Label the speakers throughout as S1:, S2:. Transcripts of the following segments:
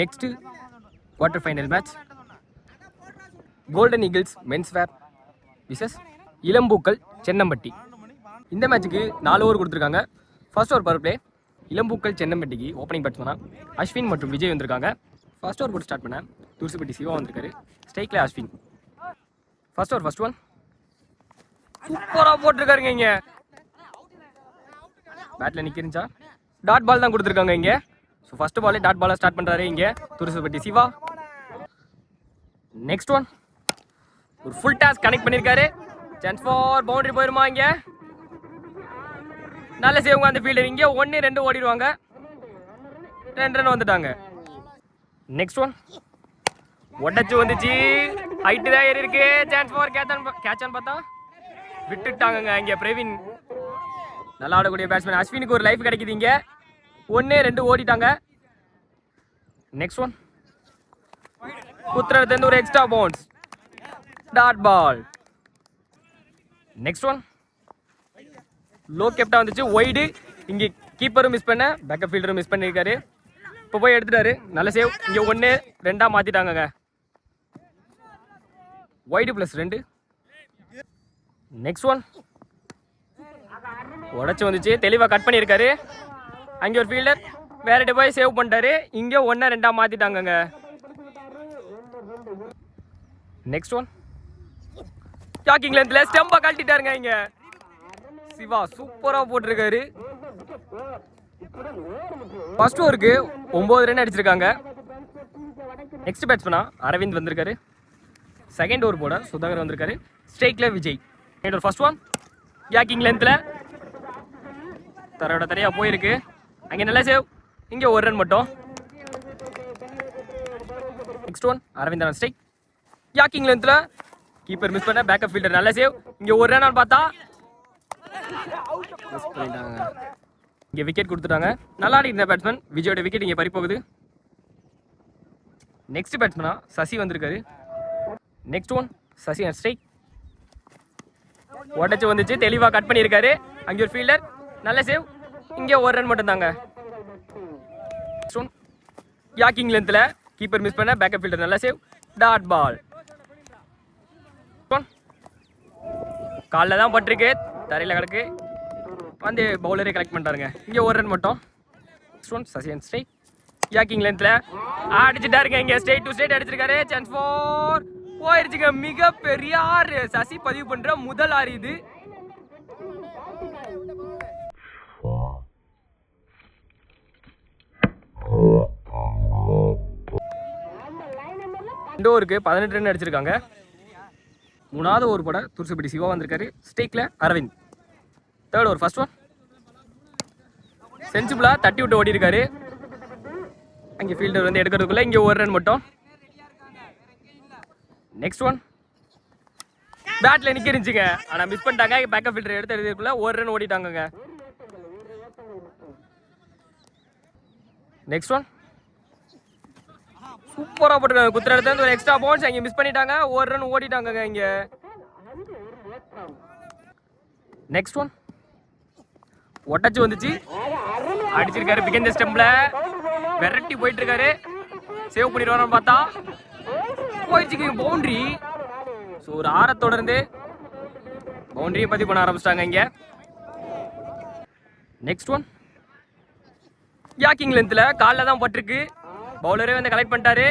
S1: Next quarter final match golden eagles men's wear versus இளம்பூக்கள் Chennampatti. இந்த மேட்ச்சுக்கு நாலு ஓவர் கொடுத்துருக்காங்க. ஃபர்ஸ்ட் ஓவர் பவர் பிளே இளம்பூக்கள் சென்னம்பட்டிக்கு ஓப்பனிங் பேட்ஸ்மேனா அஸ்வின் மற்றும் விஜய் வந்திருக்காங்க. ஃபர்ஸ்ட் ஓவர் போட்டு ஸ்டார்ட் பண்ண துருசுப்பட்டி சிவா வந்திருக்காரு. ஸ்ட்ரைக்கில் Ashwin. First over first one சூப்பராக போட்டிருக்காருங்க இங்கே. பேட்டில் நிற்கிறீச்சா டாட் பால் தான் கொடுத்துருக்காங்க இங்கே. ஸோ ஃபஸ்ட் பாலே டாட் பாலாக ஸ்டார்ட் பண்ணுறாரு இங்கே துருசுப்பட்டி சிவா. நெக்ஸ்ட் ஒன் ஒரு ஃபுல் டாஸ்க் கனெக்ட் பண்ணியிருக்காரு சான்ஸ் ஃபார் பவுண்டரி போயிருமா இங்கே? நல்ல சேவங்க அந்த ஃபீல்டர் இங்கே ஒன்று ரெண்டு ஓடிடுவாங்க. ரெண்டு ரன் வந்துட்டாங்க. நெக்ஸ்ட் ஒன் உடச்சு வந்துச்சு. ஹைட்டு தான் ஏறி இருக்கு. சான்ஸ் ஃபார் கேட்சான் கேட்சான்னு பார்த்தா. விட்டுட்டாங்கங்க இங்கே பிரவீன். நல்லா ஆடக்கூடிய பேட்ஸ்மேன் அஸ்வினுக்கு ஒரு லைஃப் கிடைக்குது இங்கே. ஒன்னே ரெண்டு ஓடிட்டாங்க. நெக்ஸ்ட் ஒன் குத்துறதுலேருந்து ஒரு extra bounce dot ball next one low கேப்டா வந்துச்சு. ஒய்டு இங்கே கீப்பரும் மிஸ் பண்ண பேக்கப் ஃபீல்டரும் மிஸ் பண்ணியிருக்காரு இப்போ போய் எடுத்துட்டாரு. நல்ல சேவ் இங்கே ஒன்று ரெண்டாக மாற்றிட்டாங்கங்க ஒய்டு ப்ளஸ் ரெண்டு. நெக்ஸ்ட் ஒன் உடச்சி வந்துச்சு. தெளிவாக கட் பண்ணியிருக்காரு அங்கே ஒரு ஃபீல்டர் வேற போய் சேவ் பண்ணிட்டாரு. இங்கே ஒன்றா ரெண்டாக மாற்றிட்டாங்கங்க நெக்ஸ்ட் ஒன் ஷாக்கிங் லென்த்ல ஸ்டெம்பா கழட்டிட்டாருங்க இங்க. சிவா சூப்பரா போட்டிருக்காரு. ஃபர்ஸ்ட் ஓவருக்கு ஒன்பது ரன் அடிச்சிருக்காங்க. நெக்ஸ்ட் பேட்ஸ்மனா அரவிந்த் வந்திருக்காரு. செகண்ட் ஓவர் போட சுதாகர் வந்திருக்காரு. ஸ்ட்ரைக்ல Vijay. Second over first one yorking லென்த்ல தரையோட தரையா போயிருக்கு. அங்கே நல்லா சேவ். இங்கே ஒரு ரன் மட்டும். Next one Aravind strike yorking லென்த்ல keeper miss பண்ண பேக்கப் ஃபீல்டர் நல்ல சேவ் இங்க ஒரு ரன் பார்த்தா மிஸ் பண்ணிட்டாங்க. இங்க விக்கெட் கொடுத்துட்டாங்க. நல்லா ஆடிக்கிற பேட்ஸ்மேன் விஜயோட விக்கெட் இங்க பறி போகுது. நெக்ஸ்ட் பேட்ஸ்மனா சசி வந்திருக்காரு. நெக்ஸ்ட் ஒன் சசி ஸ்ட்ரைக் உடச்சு வந்துச்சு தெளிவா கட் பண்ணியிருக்காரு. அங்க ஒரு ஃபீல்டர் நல்ல சேவ் இங்கே ஒரு ரன் மட்டும் தாங்க யாக்கிங் லென்த்தில் கீப்பர் மிஸ் பண்ண பேக்கப் ஃபீல்டர் நல்லா சேவ் டாட் பால் காலில் தான் பட்டிருக்கு. தரையில் கிடக்கு. வந்து பவுலரே கலெக்ட் பண்ணிட்டாருங்க. இங்கே ஒரு ரன் மட்டும். ஸ்டோன் சசியன் ஸ்ட்ரைக் யாக்கிங் லென்த்தில் அடிச்சுட்டாருங்க. இங்கே ஸ்ட்ரைட் டு ஸ்ட்ரைட் அடிச்சிருக்காரு. சான்ஸ் ஃபோர் போயிருச்சுங்க. மிகப்பெரிய ஆறு. சசி பதிவு பண்ணுற முதல் ஆறு இது. ரெண்டு ஓவருக்கு பதினெட்டு ரன் அடிச்சிருக்காங்க. மூணாவது ஓவர் போட துருசுப்பட்டி சிவா வந்திருக்காரு. ஸ்டேக்கில் Aravind. Third over first one சென்சிபிளாக தட்டி விட்டு ஓடி இருக்காரு அங்கே ஃபீல்டர் வந்து எடுக்கிறதுக்குள்ள இங்கே ஒரு ரன் மட்டும். நெக்ஸ்ட் ஒன் பேட்டில் நிற்கிருந்துச்சுங்க ஆனால் மிஸ் பண்ணிட்டாங்க. பேக்கப் ஃபீல்டர் எடுத்து எடுக்கிறதுக்குள்ள ஒரு ரன் ஓடிட்டாங்கங்க. நெக்ஸ்ட் ஒன் சூப்பராக போட்டுருக்காங்க. குத்துற இடத்துல இருந்து ஒரு எக்ஸ்ட்ரா பவுன்ஸ் இங்கே மிஸ் பண்ணிட்டாங்க. ஒரு ரன் ஓடிட்டாங்க இங்கே. நெக்ஸ்ட் ஒன் ஒட்டச்சு வந்துச்சு. அடிச்சிருக்காரு பிகந்த ஸ்டெம்ப்ல. விரட்டி போயிட்டு இருக்காரு சேவ் பண்ணிடுவாரு பார்த்தா போயிடுச்சு பவுண்டரி ஸோ ஒரு ஆரை தொடர்ந்து பவுண்டரியை பதிவு பண்ண ஆரம்பிச்சிட்டாங்க இங்க. நெக்ஸ்ட் ஒன் யாக்கிங் லென்த்தில் காலில் தான் பட்டிருக்கு. பவுலரே வந்து கலெக்ட் பண்ணிட்டாரு.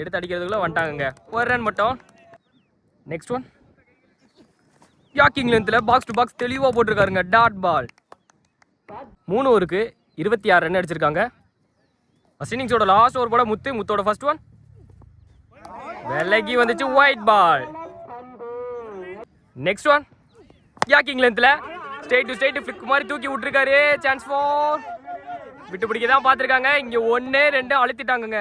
S1: எடுத்து அடிக்கிறதுக்குள்ள வந்துட்டாங்க ஒரு ரன் மட்டும். நெக்ஸ்ட் ஒன் யாக்கிங் லென்த்தில் பாக்ஸ் டு பாக்ஸ் தெளிவாக போட்டிருக்காருங்க. டாட் பால் மூணு ஓவருக்கு இருபத்தி ஆறு ரன் அடிச்சிருக்காங்க. ஃபஸ்ட் இன்னிங்ஸோட லாஸ்ட் ஓவர் போட முத்து முத்தோட ஃபர்ஸ்ட் ஒன் விலகி வந்துச்சு wide ball next one yorking லென்த்தில் ஸ்டேட் டு ஸ்டேட் ஃபிளிக் மாதிரி தூக்கி விட்டுருக்காரு. சான்ஸ் ஃபார் விட்டு பிடிக்க தான் பார்த்துருக்காங்க. இங்கே ஒன்று ரெண்டு அழுத்திட்டாங்கங்க.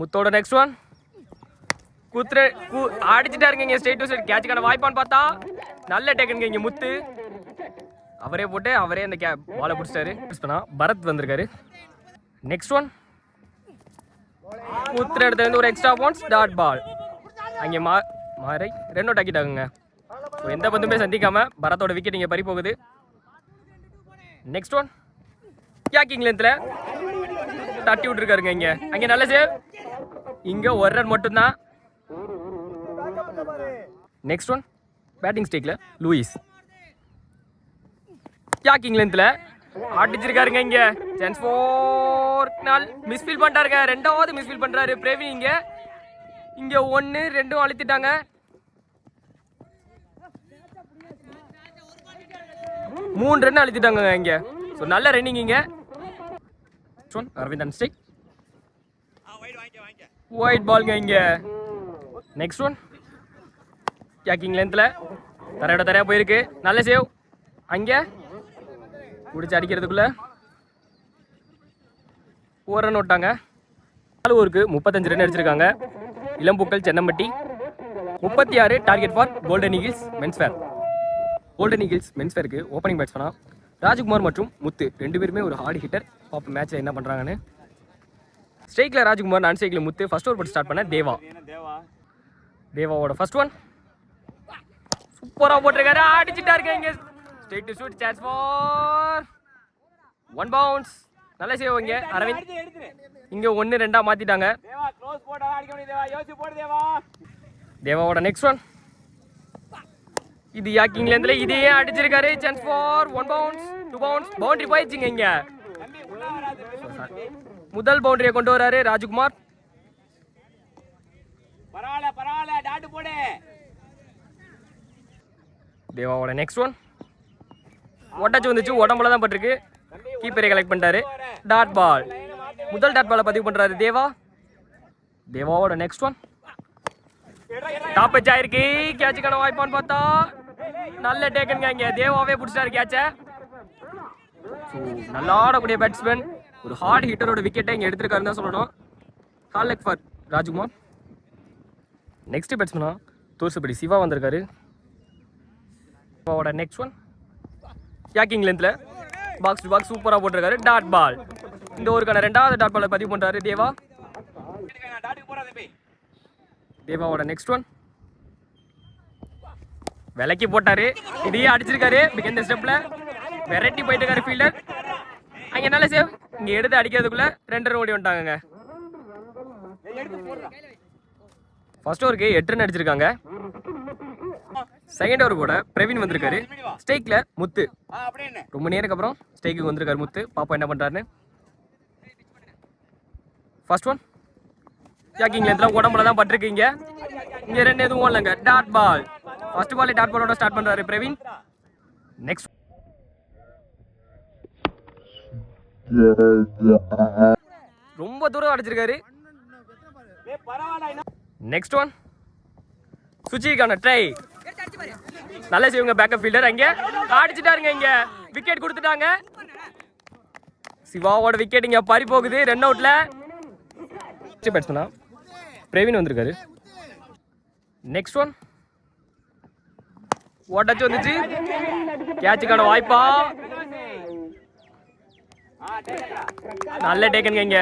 S1: முத்தோட நெக்ஸ்ட் ஒன் குத்துற கு அடிச்சுட்டாருங்க இங்கே ஸ்டேட் டு ஸ்டேட் கேட்சுக்கான வாய்ப்பான்னு பார்த்தா நல்ல டேக்கனுங்க இங்கே முத்து. அவரே போட்டு அவரே அந்த கே பாலை பிடிச்சிட்டாரு. பண்ணா பரத் வந்திருக்காரு. நெக்ஸ்ட் ஒன் குத்துற இடத்துல இருந்து ஒரு எக்ஸ்ட்ரா பாயிண்ட்ஸ் டாட் பால் அங்கே மா மாறை ரெண்டும் டாக்கிட்டாங்க எந்த பந்துமே சந்திக்காம பரத்தோட விக்கெட் இங்கே பறி போகுது. நெக்ஸ்ட் ஒன் யாக்கிங் லென்த்தில் தட்டி விட்டுருக்காருங்க இங்கே. அங்கே நல்ல சேவ் இங்கே ஒரு ரன் மட்டும்தான். நெக்ஸ்ட் ஒன் பேட்டிங் ஸ்டேக்கில் லூயிஸ் யாக்கிங் லென்த்தில் ஆட்டிச்சிருக்காருங்க இங்கே. சான்ஸ் ஃபோர் நாள் மிஸ்ஃபீல் பண்ணிட்டாருங்க. ரெண்டாவது மிஸ்ஃபீல் பண்ணுறாரு பிரவீன் இங்கே. இங்கே ஒன்று ரெண்டும் அழுத்திட்டாங்க. மூணு ரன் அழுத்திட்டாங்க இங்க. ஸோ நல்ல ரன்னிங் இங்க. One Aravind and stick wide பால்ங்க இங்க. நெக்ஸ்ட் ஒன் கேக்கிங் லென்த்தில் தரையோட தரையா போயிருக்கு. நல்ல சேவ் அங்கே. பிடிச்சி அடிக்கிறதுக்குள்ள. ஒரு ரன் விட்டாங்க. நாலு முப்பத்தஞ்சு ரன் அடிச்சிருக்காங்க. இளம்பூக்கள் சென்னம்பட்டி. முப்பத்தி ஆறு target for golden eagles men's wear golden eagles மென்ஸ்வேருக்கு opening பேட்ஸ்மனா ராஜ்குமார் மற்றும் முத்து ரெண்டு பேருமே ஒரு ஹார்ட் ஹிட்டர் பாப்ப மேட்ச்சில் என்ன பண்ணுறாங்கன்னு ஸ்ட்ரைக்கில் ராஜ்குமார் நான் ஸ்ட்ரைக்கில் முத்து. ஃபர்ஸ்ட் ஓவர் போட்டு ஸ்டார்ட் பண்ண தேவா. தேவாவோட ஃபர்ஸ்ட் ஒன் சூப்பராக போட்டிருக்காரு. அடிச்சுட்டா இருக்க இங்கே. Straight to shoot chance for one bounce நல்ல சேவ் இங்கே. அரவிந்த். இங்கே ஒன்று ரெண்டாக மாற்றிட்டாங்க தேவாவோட நெக்ஸ்ட் ஒன் இது யாக்கிங்ல இருந்துல இதையே அடிச்சிருக்காரு. Chance for one bounce two bounce boundary போயிடுச்சுங்க இங்க. முதல் பவுண்டரியை கொண்டு வராரு ராஜ்குமார். தேவாவோட நெக்ஸ்ட் ஒன் ஒட்டாச்சு வந்துச்சு உடம்புல தான் பட்டிருக்கு கீப்பரை கலெக்ட் பண்ணிட்டாரு. டாட் பால் முதல் டாட் பாலை பதிவு பண்றாரு தேவா. தேவாவோட நெக்ஸ்ட் ஒன் டாப் ஆயிருக்கு. கேட்சுக்கான வாய்ப்பான்னு பார்த்தா. நல்ல டேக்கனுங்க இங்க. தேவாவே பிடிச்சாரு கேட்சை நல்லா ஆடக்கூடிய பேட்ஸ்மேன் ஒரு ஹார்ட் ஹிட்டரோட விக்கெட்டை இங்கே எடுத்திருக்காருன்னு தான் சொல்லணும். Call for Rajkumar. நெக்ஸ்ட் பேட்ஸ்மேனா தோசுபடி சிவா வந்திருக்காரு. சிவாவோட நெக்ஸ்ட் ஒன் யாக்கிங் லென்த்தில் பாக்ஸ் டு பாக்ஸ் சூப்பராக போட்டிருக்காரு. டாட் பால் இந்த ஊருக்கான ரெண்டாவது டாட் பாலை பதிவு பண்ணுறாரு தேவா. தேவாவோட நெக்ஸ்ட் ஒன் விலைக்கு போட்டாரு. இதையே அடிச்சிருக்காரு. இந்த ஸ்டெப்ல வெரைட்டி போயிட்டு இருக்காரு ஃபீல்டர் அங்க என்னால சேவ்? இங்க எடுத்து அடிக்கிறதுக்குள்ள ரெண்டு ரன் ஓடி வந்துட்டாங்க ஃபர்ஸ்ட் ஓவருக்கு எட்டு ரன் அடிச்சிருக்காங்க. செகண்ட் ஓவர் கூட பிரவீன் வந்திருக்காரு. ஸ்டேக்ல முத்து. ரொம்ப நேருக்கு அப்புறம் ஸ்டேக்கு வந்திருக்காரு முத்து. பாப்பா என்ன பண்றாருன்னு. ஃபர்ஸ்ட் ஒன் ஜாக்கிங் லென்த்ல உடம்புல தான் பட்டிருக்கீங்க இங்க ரெண்டு எதுவும் இல்லைங்க. Dot ball first ball dot பாலோட ஸ்டார்ட் பண்றாரு பிரவீன். நெக்ஸ்ட் ரொம்ப தூரம் அடிச்சிருக்காரு. நெக்ஸ்ட் ஒன் சுச்சிக்கான ட்ரை நல்ல செய்வங்க பேக்கப் ஃபீல்டர் அங்க அடிச்சிட்டாருங்க இங்க. விக்கெட் கொடுத்துட்டாங்க. சிவாவோட விக்கெட் இங்க பறி போகுது. ரன் அவுட்ல பேட்ஸ்மனா பிரவீன் வந்திருக்காரு. நெக்ஸ்ட் ஒன் ஓட்டாச்சு வந்துச்சு. கேட்சுக்கான வாய்ப்பா. நல்ல டேக்கனுங்க இங்க.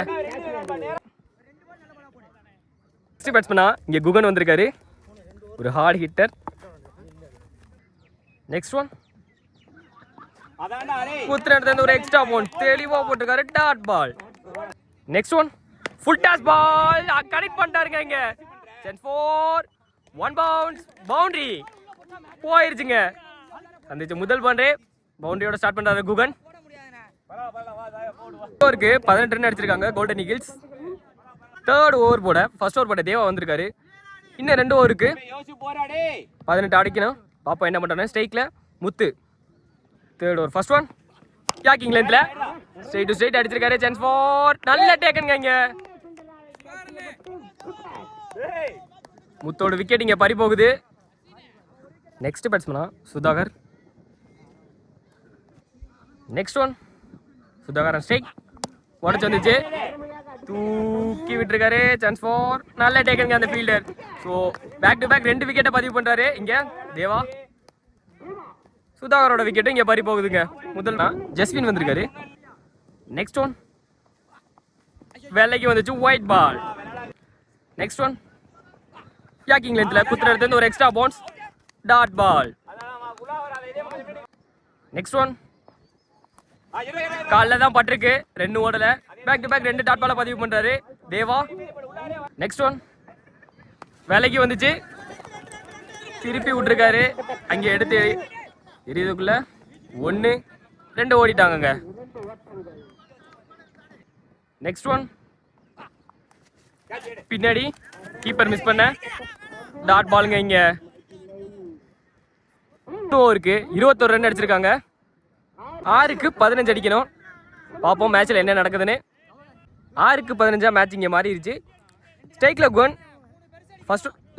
S1: நெக்ஸ்ட் பேட்ஸ்மனா இங்கே குகன் வந்திருக்காரு. ஒரு ஹார்ட் ஹிட்டர் நெக்ஸ்ட் ஒன்
S2: அதான்டா அரே
S1: ஒரு எக்ஸ்ட்ரா போன் தெளிவா போட்டிருக்காரு. Dot ball next one full toss ball connect பண்ணிட்டாருங்க இங்க. சென்ட் ஃபோர் ஒன் பவுன்ஸ் பவுண்டரி போயிருச்சுங்க. அந்த முதல் பவுண்டரி பவுண்டரியோட ஸ்டார்ட் பண்றாரு குகன்.
S2: பரவாயில்ல
S1: ஓவருக்கு பதினெட்டு ரன் அடிச்சிருக்காங்க கோல்டன் ஈகிள்ஸ் தேர்ட் ஓவர் போட ஃபர்ஸ்ட் ஓவர் போட தேவா வந்திருக்காரு. இன்னும் ரெண்டு ஓவருக்கு பதினெட்டு அடிக்கணும். பாப்பா என்ன பண்ணுறாங்க ஸ்ட்ரைக்ல Muthu. Third over first one yorking லென்த்ல straight to straight அடிச்சிருக்காரு. சான்ஸ் ஃபார் நல்ல டேக்கனுங்க இங்கே. முத்தோட விக்கெட் இங்கே பறி போகுது. Next பேட்ஸ்மனா Sudhakar. Next one Sudhakar strike உடச்சு வந்துச்சு. தூக்கி விட்டுருக்காரு. சான்ஸ் ஃபார் நல்ல டேக்கனுங்க அந்த fielder so back to back ரெண்டு விக்கெட்டை பதிவு பண்ணுறாரு இங்கே தேவா. சுதாகரோட விக்கெட்டும் இங்கே பறி போகுதுங்க. முதல் ஜஸ்வின் வந்திருக்காரு. நெக்ஸ்ட் ஒன் வெள்ளைக்கு வந்துச்சு. ஒயிட் பால் நெக்ஸ்ட் ஒன் ஸ்டாக்கிங் லென்த்தில் குத்துற இடத்துல ஒரு extra bounce dot ball next one காலில் தான் பட்டிருக்கு. ரெண்டு ஓடல. பேக் டு பேக் ரெண்டு டாட் பாலை பதிவு பண்ணுறாரு தேவா. நெக்ஸ்ட் ஒன் வேலைக்கு வந்துச்சு. திருப்பி விட்டுருக்காரு. அங்கே எடுத்து எரியதுக்குள்ள ஒன்று ரெண்டு ஓடிட்டாங்கங்க. நெக்ஸ்ட் ஒன் பின்னாடி கீப்பர் மிஸ் பண்ண. டாட் பாலுங்க இங்க. இருக்கு. இருபத்தொரு ரன் அடிச்சிருக்காங்க. ஆறுக்கு பதினஞ்சு அடிக்கணும். பார்ப்போம் மேட்ச்சில் என்ன நடக்குதுன்னு. ஆறுக்கு பதினஞ்சா மேட்ச் இங்கே மாறிடுச்சு ஸ்டேக்கில் குவன்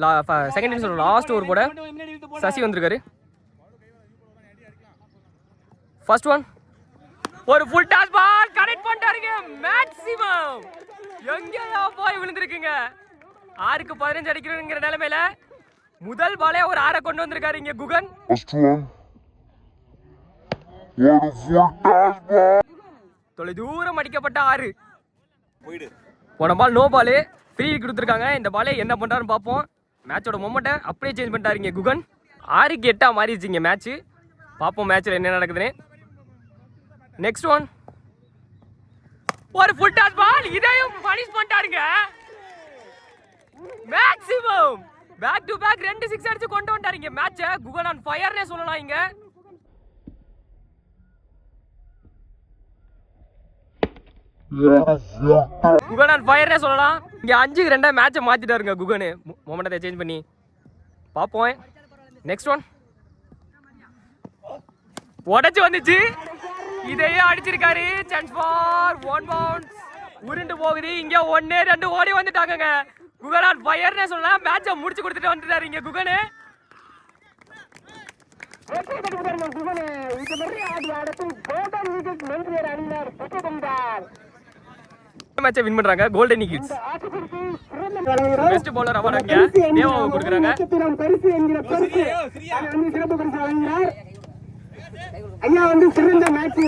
S1: லா செகண்ட் இன்னிங்ஸ் லாஸ்ட் ஓவர்
S2: கூட
S1: சசி வந்திருக்காரு. ஃபர்ஸ்ட் ஒன் ஒரு ஃபுல் டாஸ் பால் கனெக்ட் பண்ணிட்டாருங்க. மேக்ஸிமம் எங்கேயா போய் விழுந்திருக்குங்க. ஆறுக்கு பதினஞ்சு அடிக்கிறங்கிற நிலைமையில முதல் பாலே ஒரு ஆறை கொண்டு வந்திருக்காரு இங்க குகன். தொலை தூரம் அடிக்கப்பட்ட ஆறு.
S2: போயிடு.
S1: போன பால் நோ பால் ஃப்ரீ கொடுத்துருக்காங்க. இந்த பாலே என்ன பண்றாருன்னு பார்ப்போம். மேட்சோட மொமெண்ட்டை அப்படியே சேஞ்ச் பண்ணிட்டாரு இங்க குகன். ஆறுக்கு எட்டா மாறிடுச்சு இங்க மேட்ச் பார்ப்போம் மேட்ச்ல என்ன நடக்குதுன்னு. நெக்ஸ்ட் ஒன் ஒரு ஃபுல் டாஸ் பால் இதையும் பனிஷ் பண்ணிட்டாருங்க. மேக்ஸிமம் பேக் டு பேக் ரெண்டு சிக்ஸ் அடிச்சு கொண்டு வந்துட்டாரு இங்க. மேட்சை கூகுள் ஆன் ஃபயர்னே சொல்லலாம் இங்க. குகன் ஆன் ஃபயர்னே சொல்லலாம். இங்க அஞ்சுக்கு ரெண்டா மேட்சை மாத்திட்டாருங்க குகனு மொமெண்டத்தை சேஞ்ச் பண்ணி. பார்ப்போம். நெக்ஸ்ட் ஒன் உடச்சு வந்துச்சு. இதையே அடிச்சிருக்காரு. சான்ஸ் ஃபார் ஒன் பவுன்ஸ் உருண்டு போகுது. இங்க ஒன்னே ரெண்டு ஓடி வந்துட்டாங்கங்க. குகன் ஆன் ஃபயர்னே சொல்லலாம். மேட்சை முடிச்சு கொடுத்துட்டு வந்துட்டாரு இங்க குகனு. மேட்சை வின் பண்றாங்க. Golden eagles best bowler award தேவாவை கொடுக்குறாங்க.
S2: ஐயா
S3: வந்து சிறந்த மேட்ச்